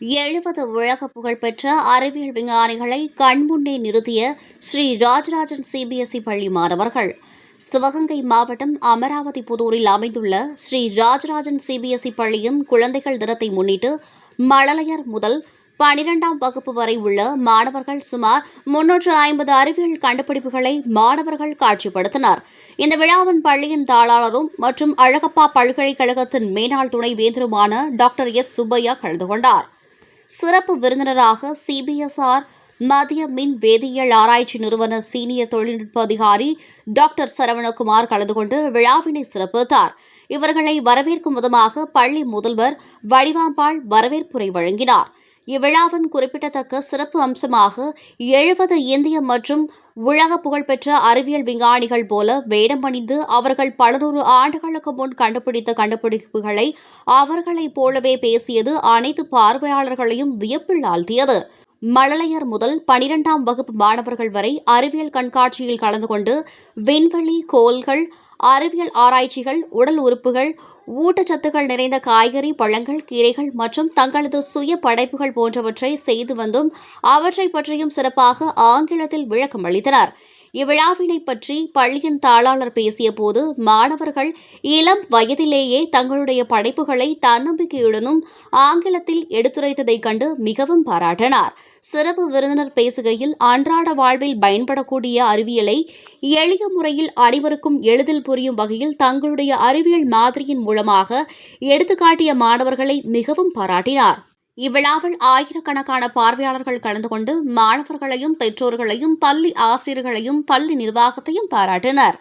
எழுபது உலக புகழ்பெற்ற அறிவியல் விஞ்ஞானிகளை கண்முன்னே நிறுத்திய ஸ்ரீ ராஜராஜன் சிபிஎஸ்இ பள்ளி மாணவர்கள். சிவகங்கை மாவட்டம் அமராவதி புதூரில் அமைந்துள்ள ஸ்ரீ ராஜராஜன் சிபிஎஸ்இ பள்ளியின் குழந்தைகள் தினத்தை முன்னிட்டு மழலையர் முதல் பனிரெண்டாம் வகுப்பு வரை உள்ள மாணவர்கள் சுமார் முன்னூற்று ஐம்பது அறிவியல் கண்டுபிடிப்புகளை மாணவர்கள் காட்சிப்படுத்தினர். இந்த விழாவின் பள்ளியின் தாளாளரும் மற்றும் அழகப்பா பல்கலைக்கழகத்தின் மேனாள் துணை வேந்தருமான டாக்டர் எஸ் சுப்பையா கலந்து கொண்டார். சிறப்பு விருந்தினராக சிபிஎஸ்ஆர் மத்திய மின் வேதியியல் ஆராய்ச்சி நிறுவன சீனியர் தொழில்நுட்ப அதிகாரி டாக்டர் சரவணகுமார் கலந்து கொண்டு விழாவினை சிறப்பித்தார். இவர்களை வரவேற்கும் விதமாக பள்ளி முதல்வர் வடிவாம்பாள் வரவேற்புரை வழங்கினார். இவ்விழாவின் குறிப்பிடத்தக்க சிறப்பு அம்சமாக எழுபது இந்திய மற்றும் உலக புகழ்பெற்ற அறிவியல் விஞ்ஞானிகள் போல வேடம் அணிந்து அவர்கள் பலநூறு ஆண்டுகளுக்கு முன் கண்டுபிடித்த கண்டுபிடிப்புகளை அவர்களைப் போலவே பேசியது அனைத்து பார்வையாளர்களையும் வியப்பில் ஆழ்த்தியது. மழலையர் முதல் பனிரெண்டாம் வகுப்பு மாணவர்கள் வரை அறிவியல் கண்காட்சியில் கலந்து கொண்டு விண்வெளி கோள்கள் அறிவியல் ஆராய்ச்சிகள் உடல் உறுப்புகள் ஊட்டச்சத்துக்கள் நிறைந்த காய்கறி பழங்கள் கீரைகள் மற்றும் தங்களது சுய படைப்புகள் போன்றவற்றை செய்து வந்தும் அவற்றை பற்றியும் சிறப்பாக ஆங்கிலத்தில் விளக்கம் அளித்தனா் இவ்விழாவினை பற்றி பள்ளியின் தாளாளர் பேசியபோது மாணவர்கள் இளம் வயதிலேயே தங்களுடைய படைப்புகளை தன்னம்பிக்கையுடனும் ஆங்கிலத்தில் எடுத்துரைத்ததைக் கண்டு மிகவும் பாராட்டினார். சிறப்பு விருந்தினர் பேசுகையில் அன்றாட வாழ்வில் பயன்படக்கூடிய அறிவியலை எளிய முறையில் அனைவருக்கும் எளிதில் புரியும் வகையில் தங்களுடைய அறிவியல் மாதிரியின் மூலமாக எடுத்துக்காட்டிய மாணவர்களை மிகவும் பாராட்டினார். இவ்விழாவில் ஆயிரக்கணக்கான பார்வையாளர்கள் கலந்து கொண்டு மாணவர்களையும் பெற்றோர்களையும் பள்ளி ஆசிரியர்களையும் பள்ளி நிர்வாகத்தையும் பாராட்டினர்.